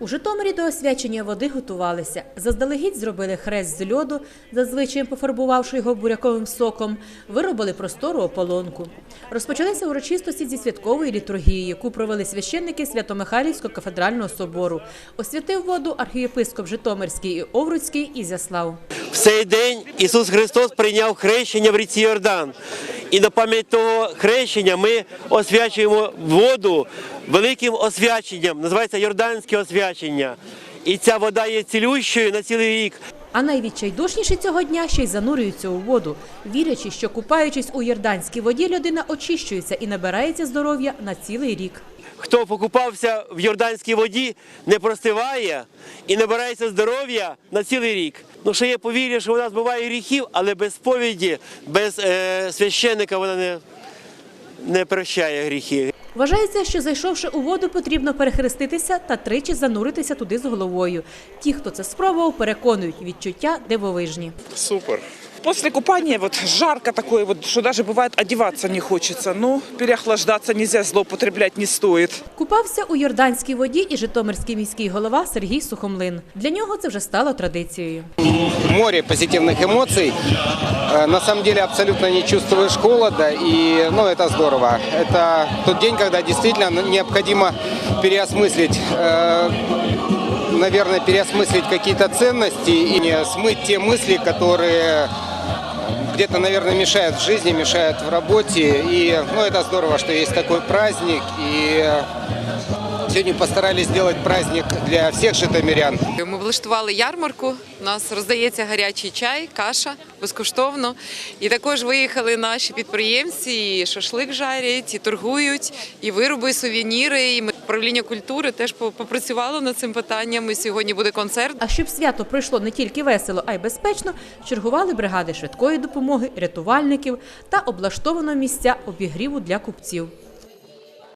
У Житомирі до освячення води готувалися. Заздалегідь зробили хрест з льоду, зазвичай пофарбувавши його буряковим соком, виробили простору ополонку. Розпочалися урочистості зі святкової літургії, яку провели священники Свято-Михайлівського кафедрального собору. Освятив воду архієпископ Житомирський і Овруцький Ізяслав. В цей день Ісус Христос прийняв хрещення в ріці Йордан. І на пам'ять того хрещення ми освячуємо воду великим освяченням, називається Йорданське освячення. І ця вода є цілющою на цілий рік. А найвідчайдушніші цього дня ще й занурюються у воду, вірячи, що купаючись у йорданській воді, людина очищується і набирається здоров'я на цілий рік. Хто покупався в Йорданській воді, не простиває і набирається здоров'я на цілий рік. Ну, ще є повір'я, що вона збиває гріхів, але без сповіді, без е, священника вона не, не прощає гріхи. Вважається, що зайшовши у воду, потрібно перехреститися та тричі зануритися туди з головою. Ті, хто це спробував, переконують відчуття дивовижні. Супер. После купания вот жарко такое, вот, что даже бывает одеваться не хочется. Но переохлаждаться нельзя, злоупотреблять не стоит. Купався у йорданській воді і житомирський міський голова Сергій Сухомлин. Для нього це вже стало традицією. море позитивных эмоций. Э, На самом деле абсолютно не чувствуешь холода, и ну, это здорово. Это тот день, когда действительно необходимо переосмыслить, э, наверное, переосмыслить какие-то ценности и не смыть те мысли, которые где-то, наверное, мешают в жизни, мешают в работе. И ну, это здорово, что есть такой праздник. И сегодня постарались сделать праздник для всех житомирян. Ми влаштували ярмарку. У нас роздається гарячий чай, каша безкоштовно. І також виїхали наші підприємці, і шашлик жарять, і торгують, і вироби, і сувеніри. І ми управління культури теж попрацювало над цим питанням. І сьогодні буде концерт. А щоб свято пройшло не тільки весело, а й безпечно, чергували бригади швидкої допомоги, рятувальників та облаштовано місця обігріву для купців.